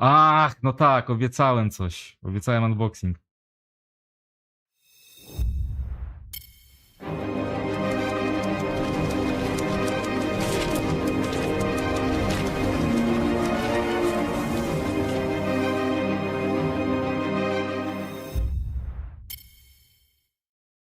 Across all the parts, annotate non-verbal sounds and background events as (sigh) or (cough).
Ach, no tak, obiecałem coś. Obiecałem unboxing.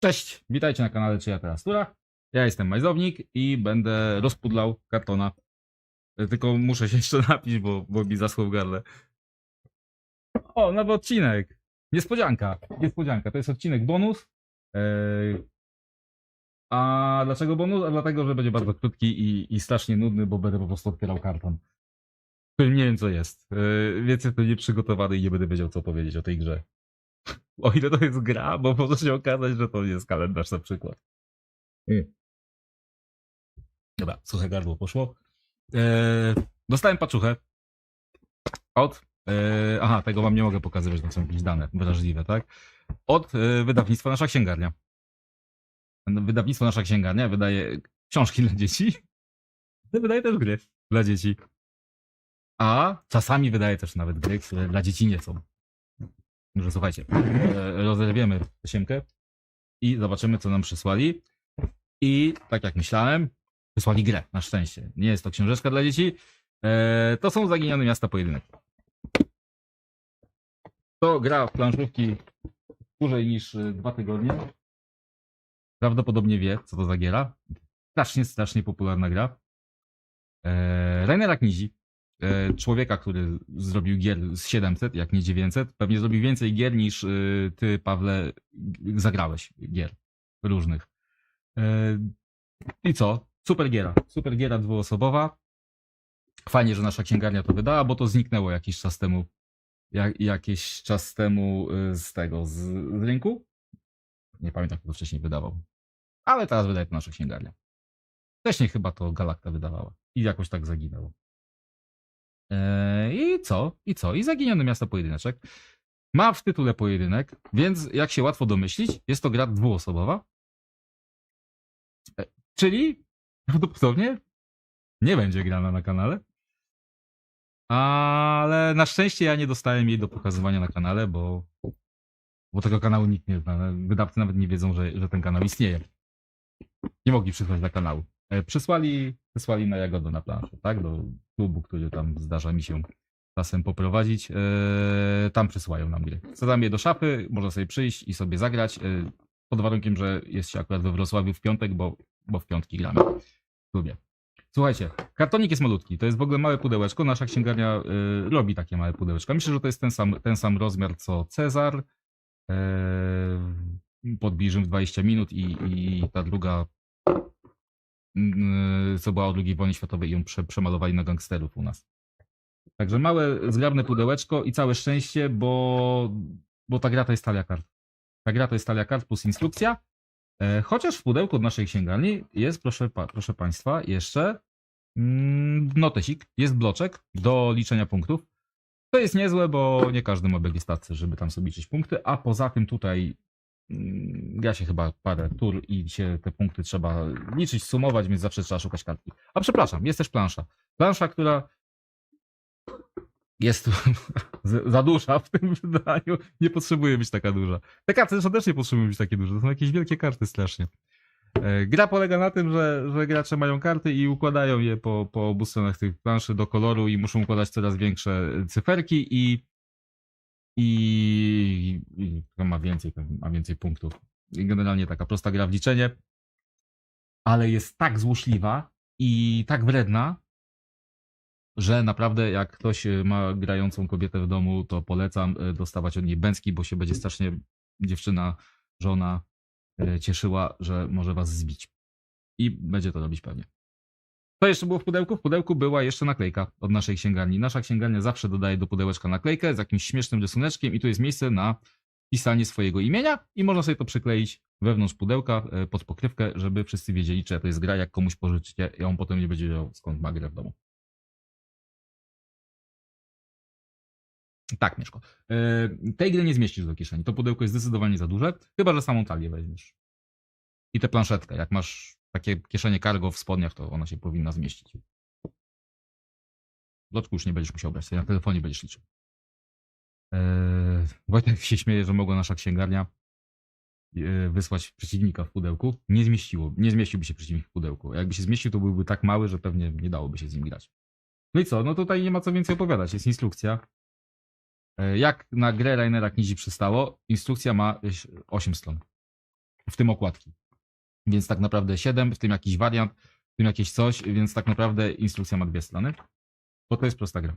Cześć, witajcie na kanale Czyja Teraz Tura. Ja jestem Majzownik i będę rozpudlał kartona. Tylko muszę się jeszcze (laughs) napić, bo, bo mi zaschło w gardle. O, nowy odcinek. Niespodzianka. Niespodzianka. To jest odcinek bonus. Eee, A dlaczego bonus? A dlatego, że będzie bardzo krótki i, i strasznie nudny, bo będę po prostu otwierał karton. Który nie wiem co jest. Eee, Więc jestem nieprzygotowany i nie będę wiedział co powiedzieć o tej grze. (laughs) O ile to jest gra, bo może się okazać, że to nie jest kalendarz na przykład. Mm. Dobra, suche gardło poszło. Eee, dostałem paczuchę od. E, aha, tego wam nie mogę pokazywać, to są jakieś dane wrażliwe, tak? Od e, wydawnictwa Nasza Księgarnia. Wydawnictwo Nasza Księgarnia wydaje książki dla dzieci. (laughs) Wydaje też gry dla dzieci. A czasami wydaje też nawet gry, które dla dzieci nie są. Może słuchajcie, e, rozerwiemy tasiemkę i zobaczymy, co nam przysłali. I tak jak myślałem, wysłali grę, na szczęście. Nie jest to książeczka dla dzieci. E, to są Zaginione Miasta Pojedynek. To gra w planszówki dłużej niż y, dwa tygodnie. Prawdopodobnie wie, co to za giera. Strasznie, strasznie popularna gra. E, Rainera Knizi, e, człowieka, który zrobił gier z 700, jak nie 900, pewnie zrobił więcej gier niż y, ty, Pawle, zagrałeś gier różnych. E, I co? Super giera. Super giera dwuosobowa. Fajnie, że nasza księgarnia to wydała, bo to zniknęło jakiś czas temu. Jak, jakiś czas temu y, z tego, z, z rynku. Nie pamiętam, kto to wcześniej wydawał. Ale teraz wydaje to nasza księgarnia. Wcześniej chyba to Galakta wydawała. I jakoś tak zaginęło. Eee, I co? I co? I zaginione miasto pojedyneczek. Ma w tytule pojedynek, więc jak się łatwo domyślić, jest to gra dwuosobowa. E, czyli prawdopodobnie nie będzie grana na kanale. Ale na szczęście ja nie dostałem jej do pokazywania na kanale, bo, bo tego kanału nikt nie zna. Wydawcy nawet nie wiedzą, że, że ten kanał istnieje. Nie mogli przysłać na kanału. E, Przysłali, przysłali na Jagodo na planszę, tak? Do klubu, który tam zdarza mi się czasem poprowadzić. E, tam przysyłają nam gry. Zadam je do szafy, można sobie przyjść i sobie zagrać. e, Pod warunkiem, że jest się akurat we Wrocławiu w piątek, bo, bo w piątki gramy. Lubię. Słuchajcie, kartonik jest malutki. To jest w ogóle małe pudełeczko. Nasza księgarnia y, robi takie małe pudełeczka. Myślę, że to jest ten sam, ten sam rozmiar co Cezar. Podbliżył w 20 minut i, i ta druga, yy, co była o II wojnie światowej, ją prze, przemalowali na gangsterów u nas. Także małe, zgrabne pudełeczko i całe szczęście, bo, bo ta gra to jest talia kart. Ta gra to jest talia kart plus instrukcja. E, Chociaż w pudełku od naszej księgarni jest, proszę, proszę Państwa, jeszcze mm, notesik, jest bloczek do liczenia punktów. To jest niezłe, bo nie każdy ma begistację, żeby tam sobie liczyć punkty, a poza tym tutaj mm, gra się chyba parę tur i się te punkty trzeba liczyć, sumować, więc zawsze trzeba szukać kartki. A przepraszam, jest też plansza. Plansza, która jest (laughs) za duża w tym wydaniu. Nie potrzebuje być taka duża. Te karty zresztą też nie potrzebują być takie duże. To są jakieś wielkie karty strasznie. E, Gra polega na tym, że, że gracze mają karty i układają je po, po obu stronach tych planszy do koloru i muszą układać coraz większe cyferki i i, i ma więcej, ma więcej punktów. I generalnie taka prosta gra w liczenie, ale jest tak złośliwa i tak wredna, że naprawdę jak ktoś e, ma grającą kobietę w domu, to polecam e, dostawać od niej bęcki, bo się będzie strasznie dziewczyna, żona e, cieszyła, że może was zbić. I będzie to robić pewnie. Co jeszcze było w pudełku? W pudełku była jeszcze naklejka od naszej księgarni. Nasza księgarnia zawsze dodaje do pudełeczka naklejkę z jakimś śmiesznym rysuneczkiem i tu jest miejsce na pisanie swojego imienia i można sobie to przykleić wewnątrz pudełka pod pokrywkę, żeby wszyscy wiedzieli, czy to jest gra, jak komuś pożyczycie i on potem nie będzie wiedział, skąd ma grę w domu. Tak, Mieszko. E, Tej gry nie zmieścisz do kieszeni. To pudełko jest zdecydowanie za duże, chyba że samą talię weźmiesz. I tę planszetkę. Jak masz takie kieszenie cargo w spodniach, to ona się powinna zmieścić. W loczku już nie będziesz musiał brać, na telefonie będziesz liczył. Eee, Wojtek się śmieje, że mogła nasza księgarnia e, wysłać przeciwnika w pudełku. Nie zmieściło, nie zmieściłby się przeciwnik w pudełku. Jakby się zmieścił, to byłby tak mały, że pewnie nie dałoby się z nim grać. No i co? No tutaj nie ma co więcej opowiadać. Jest instrukcja. E, Jak na grę Rainera Knizi przystało, instrukcja ma 8 stron. W tym okładki. Więc tak naprawdę 7, w tym jakiś wariant, w tym jakieś coś, więc tak naprawdę instrukcja ma dwie strony. Bo to jest prosta gra.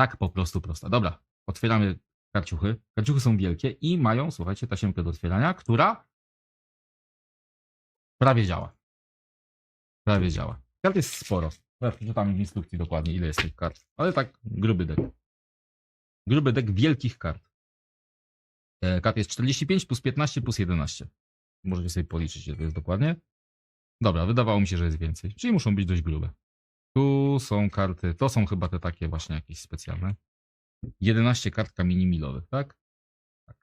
Tak po prostu prosta. Dobra, otwieramy karciuchy. Karciuchy są wielkie i mają, słuchajcie, tasiemkę do otwierania, która prawie działa. Prawie działa. Kart jest sporo. Przeczytam w instrukcji dokładnie, ile jest tych kart. Ale tak, gruby dek. Gruby dek wielkich kart. E, Kart jest 45 plus 15 plus 11. Możecie sobie policzyć, ile to jest dokładnie. Dobra, wydawało mi się, że jest więcej. Czyli muszą być dość grube. Tu są karty, to są chyba te takie właśnie jakieś specjalne. 11 kart kamieni milowych, tak? tak.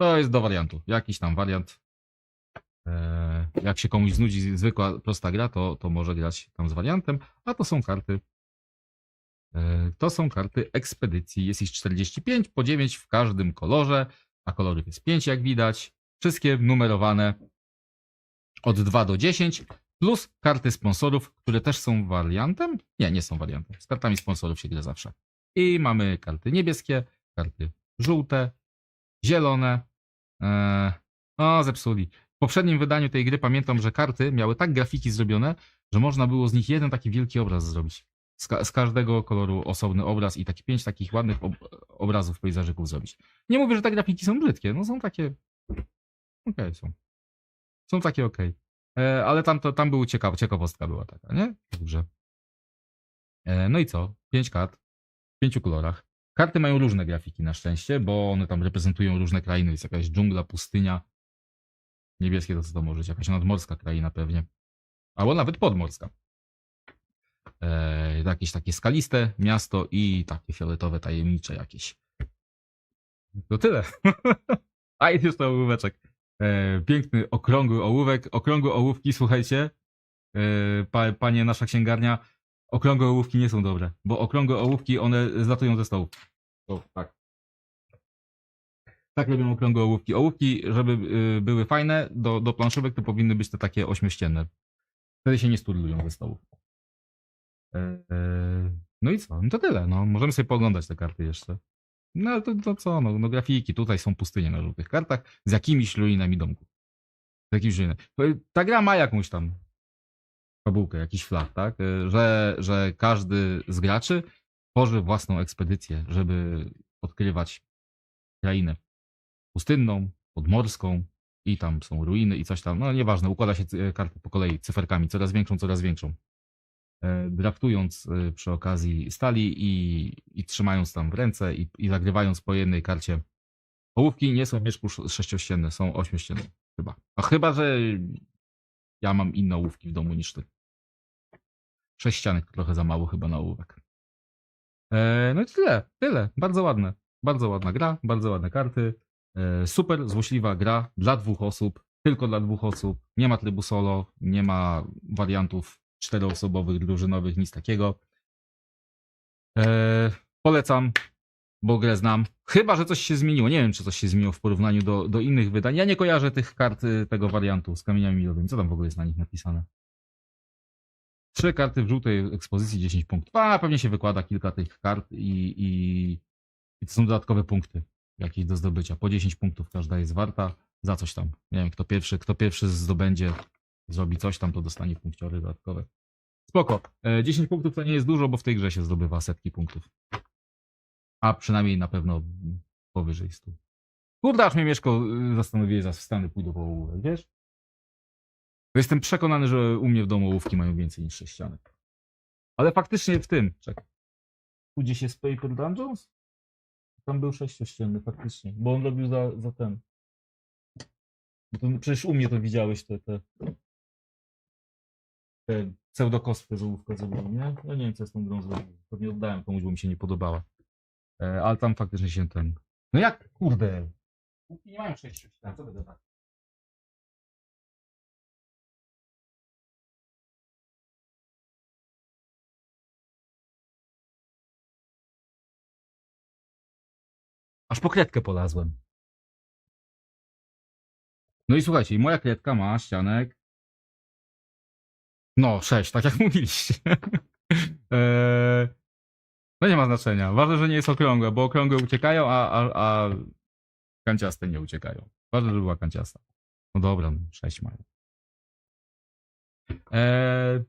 To jest do wariantu. Jakiś tam wariant. Eee, jak się komuś znudzi zwykła, prosta gra, to, to może grać tam z wariantem. A to są karty. Eee, to są karty ekspedycji. Jest ich 45, po 9 w każdym kolorze, a kolorów jest 5, jak widać. Wszystkie numerowane od 2 do 10, plus karty sponsorów, które też są wariantem. Nie, nie są wariantem. Z kartami sponsorów się gra zawsze. I mamy karty niebieskie, karty żółte, zielone. Eee, o, zepsuli. W poprzednim wydaniu tej gry pamiętam, że karty miały tak grafiki zrobione, że można było z nich jeden taki wielki obraz zrobić. Z, ka- z każdego koloru osobny obraz i taki pięć takich ładnych ob- obrazów pejzażyków zrobić. Nie mówię, że te grafiki są brzydkie, no są takie. Okej, są. Są takie okej. E, ale tam, to, tam był ciekaw, ciekawostka była taka, nie? Dobrze. E, no i co? Pięć kart w pięciu kolorach. Karty mają różne grafiki na szczęście, bo one tam reprezentują różne krainy. Jest jakaś dżungla, pustynia. Niebieskie to co to może być? Jakaś nadmorska kraina pewnie. Albo nawet podmorska. E, jakieś takie skaliste miasto i takie fioletowe, tajemnicze jakieś. To tyle. (laughs) A jest jeszcze ołóweczek. E, piękny, okrągły ołówek. Okrągłe ołówki, słuchajcie. E, pa, panie, nasza księgarnia. Okrągłe ołówki nie są dobre, bo okrągłe ołówki, one zlatują ze stołu. O, tak. Tak robią okrągłe ołówki. Ołówki, żeby y, były fajne do, do planszówek, to powinny być te takie ośmiościenne. Wtedy się nie sturlują ze stołu. E, no i co? No to tyle. No, możemy sobie pooglądać te karty jeszcze. No to, to co? No, no grafiki. Tutaj są pustynie na żółtych kartach z jakimiś ruinami domków. Z jakimiś ruinami. Ta gra ma jakąś tam fabułkę, jakiś flag, tak? E, Że, że każdy z graczy tworzy własną ekspedycję, żeby odkrywać krainę pustynną, podmorską i tam są ruiny i coś tam. No nieważne, układa się cy- karty po kolei cyferkami, coraz większą, coraz większą. E, Draftując e, przy okazji stali i, i trzymając tam w ręce i, i zagrywając po jednej karcie. Ołówki nie są sz- sześciościenne, są ośmiościenne chyba. A chyba, że ja mam inne ołówki w domu niż ty. Sześcianek trochę za mało chyba na ołówek. E, no i tyle, tyle. Bardzo ładne. Bardzo ładna gra, bardzo ładne karty. E, super złośliwa gra dla dwóch osób, tylko dla dwóch osób. Nie ma trybu solo, nie ma wariantów czteroosobowych, drużynowych, nic takiego. E, polecam, bo grę znam. Chyba, że coś się zmieniło. Nie wiem, czy coś się zmieniło w porównaniu do, do innych wydań. Ja nie kojarzę tych kart y, tego wariantu z kamieniami milowymi. Co tam w ogóle jest na nich napisane? Trzy karty w żółtej ekspozycji, 10 punktów. A, pewnie się wykłada kilka tych kart i, i, i to są dodatkowe punkty jakieś do zdobycia. Po 10 punktów każda jest warta za coś tam. Nie wiem, kto pierwszy, kto pierwszy zdobędzie, zrobi coś tam, to dostanie punkciory dodatkowe. Spoko. E, 10 punktów to nie jest dużo, bo w tej grze się zdobywa setki punktów. A przynajmniej na pewno powyżej 100. Kurde, aż mnie Mieszko y, zastanowiłeś, w Stany pójdę po wiesz? Jestem przekonany, że u mnie w domu ołówki mają więcej niż sześcianek. Ale faktycznie w tym, czekaj. Tu gdzieś jest Paper Dungeons? Tam był sześciościenny faktycznie, bo on robił za, za ten. Bo to, przecież u mnie to widziałeś te, te, z ołówka zrobił, nie? Ja nie wiem, co z tą grą zrobił. Pewnie oddałem komuś, bo mi się nie podobała. E, ale tam faktycznie się ten... No jak? Kurde. Ołówki nie mają sześciościennych, co będę tak? Aż po kredkę polazłem. No i słuchajcie, moja kredka ma ścianek. No, 6, tak jak (laughs) mówiliście. Eee, no nie ma znaczenia. Ważne, że nie jest okrągłe, bo okrągłe uciekają, a, a, a kanciaste nie uciekają. Ważne, że była kanciasta. No dobra, no, 6 mają. Eee,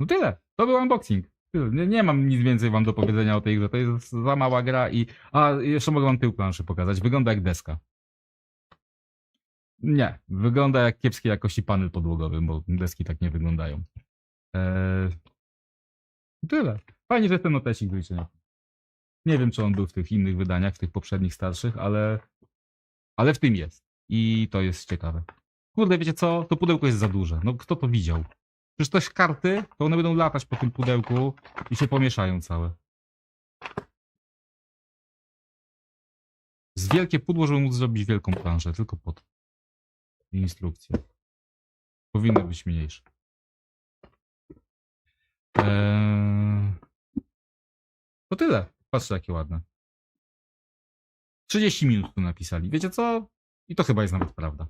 no tyle. To był unboxing. Nie, nie mam nic więcej wam do powiedzenia o tej grze. To jest za mała gra i... A, jeszcze mogę wam tył planszy pokazać. Wygląda jak deska. Nie, wygląda jak kiepskiej jakości panel podłogowy, bo deski tak nie wyglądają. Eee... Tyle. Fajnie, że ten notesik do liczenia. Nie wiem, czy on był w tych innych wydaniach, w tych poprzednich starszych, ale... Ale w tym jest. I to jest ciekawe. Kurde, wiecie co? To pudełko jest za duże. No kto to widział? Przecież to jest karty, to one będą latać po tym pudełku i się pomieszają całe. Z wielkie pudło, żeby móc zrobić wielką planszę, tylko po to. I instrukcje. Powinny być mniejsze. Eee... To tyle. Patrzcie, jakie ładne. 30 minut tu napisali. Wiecie co? I to chyba jest nawet prawda.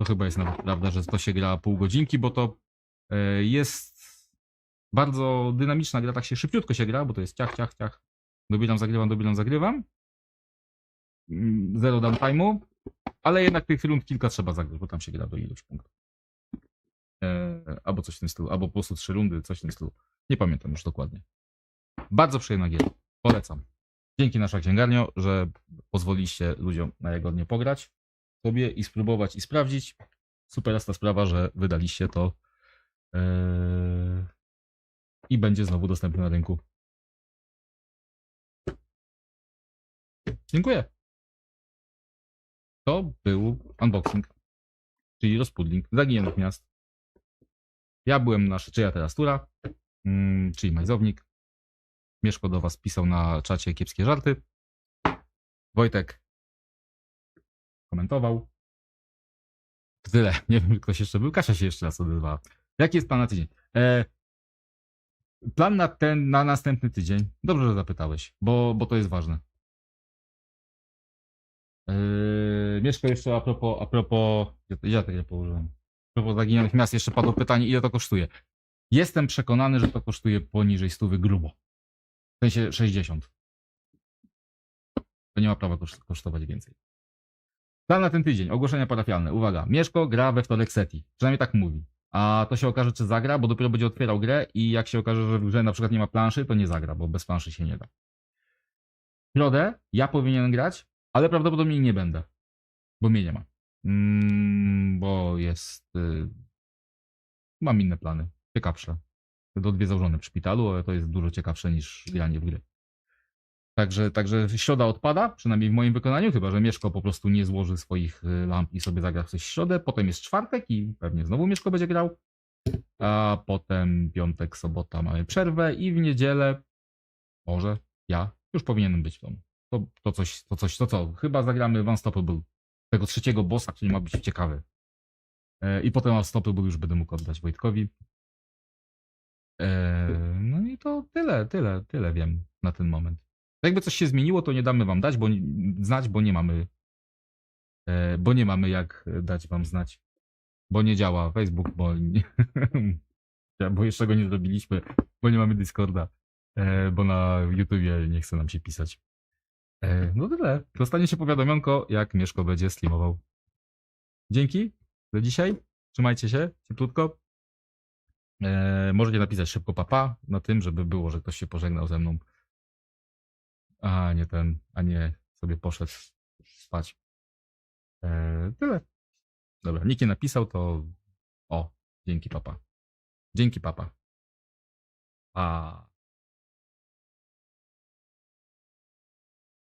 To chyba jest nawet prawda, że to się gra pół godzinki, bo to e, jest bardzo dynamiczna gra, tak się szybciutko się gra, bo to jest ciach, ciach, ciach. Dobieram, zagrywam, dobieram, zagrywam. Mm, Zero downtime'u, ale jednak tych rund kilka trzeba zagrać, bo tam się gra do iluś punktów. E, albo coś w tym stylu, albo po prostu trzy rundy, coś w tym stylu. Nie pamiętam już dokładnie. Bardzo przyjemna gier. Polecam. Dzięki nasza księgarnio, że pozwoliliście ludziom na jagodnie pograć sobie i spróbować i sprawdzić. Super jest ta sprawa, że wydaliście to eee, i będzie znowu dostępne na rynku. Dziękuję. To był unboxing, czyli rozpudling zaginionych miast. Ja byłem nasz, czy ja teraz Tura, mm, czyli Majzownik. Mieszko do was pisał na czacie kiepskie żarty. Wojtek komentował. To Tyle. (laughs) Nie wiem, czy ktoś jeszcze był. Kasia się jeszcze raz odezwała. Jaki jest plan na tydzień? E, plan na ten, na następny tydzień. Dobrze, że zapytałeś, bo, bo to jest ważne. E, Mieszko jeszcze a propos, a propos, ja, ja tego położyłem. A propos zaginionych miast jeszcze padło pytanie, ile to kosztuje. Jestem przekonany, że to kosztuje poniżej stówy grubo. W sensie 60. To nie ma prawa koszt- kosztować więcej. Plan na ten tydzień. Ogłoszenia parafialne. Uwaga. Mieszko gra we wtorek Seti. Przynajmniej tak mówi. A to się okaże, czy zagra, bo dopiero będzie otwierał grę i jak się okaże, że w grze na przykład nie ma planszy, to nie zagra, bo bez planszy się nie da. Środę ja powinienem grać, ale prawdopodobnie nie będę. Bo mnie nie ma. Mm, bo jest... Y... Mam inne plany. Ciekawsze. Do dwie założone w szpitalu, ale to jest dużo ciekawsze niż granie w gry. Także, także środa odpada, przynajmniej w moim wykonaniu, chyba że Mieszko po prostu nie złoży swoich y, lamp i sobie zagra w coś w środę. Potem jest czwartek i pewnie znowu Mieszko będzie grał. A potem piątek, sobota mamy przerwę i w niedzielę może ja już powinienem być w domu. To, to coś, to coś, to co? Chyba zagramy w Unstoppable, tego trzeciego bossa, który ma być ciekawy. E, I potem Unstoppable już będę mógł oddać Wojtkowi. E, no i to tyle, tyle, tyle wiem na ten moment. Jakby coś się zmieniło, to nie damy wam dać, bo znać, bo nie mamy. E, bo nie mamy jak dać wam znać. Bo nie działa Facebook, bo nie, (laughs) bo jeszcze go nie zrobiliśmy, bo nie mamy Discorda, bo na YouTubie nie chce nam się pisać. E, no tyle. Dostaniecie powiadomionko, jak Mieszko będzie streamował. Dzięki za dzisiaj. Trzymajcie się cieplutko. E, możecie napisać szybko papa na tym, żeby było, że ktoś się pożegnał ze mną. A nie ten, a nie sobie poszedł spać. E, tyle. Dobra, nikt nie napisał, to o, dzięki papa. Dzięki papa. A.